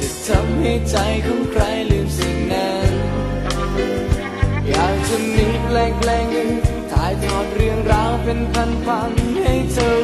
จะทำให้ใจของใครลืมสิ่งนั้น อยากจะมีแปลงแปลงหนึ่งถ่ายทอดเรื่องราวเป็นพันๆให้เธอ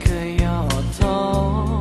可摇头。